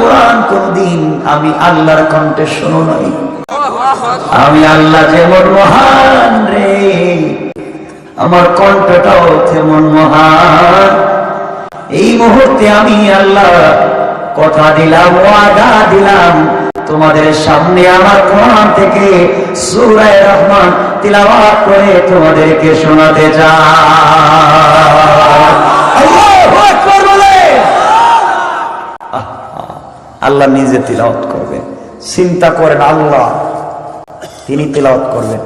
কোরআন কোনদিন আমি আল্লাহর কণ্ঠে শোনো নাই। আমি আল্লাহ যেমন মহান রে, আমার কণ্ঠটাও তেমন মহান। এই মুহূর্তে আমি আল্লাহ কথা দিলাম, ওয়াদা দিলাম। তোমাদের সামনে আমার কোরআন থেকে সূরায়ে রহমান তিলাওয়াত করে তোমাদেরকে শোনাতে চাই। আল্লাহ নিজে তিলাওয়াত করবেন। চিন্তা করেন আল্লাহ তিনি তিলাওয়াত করবেন।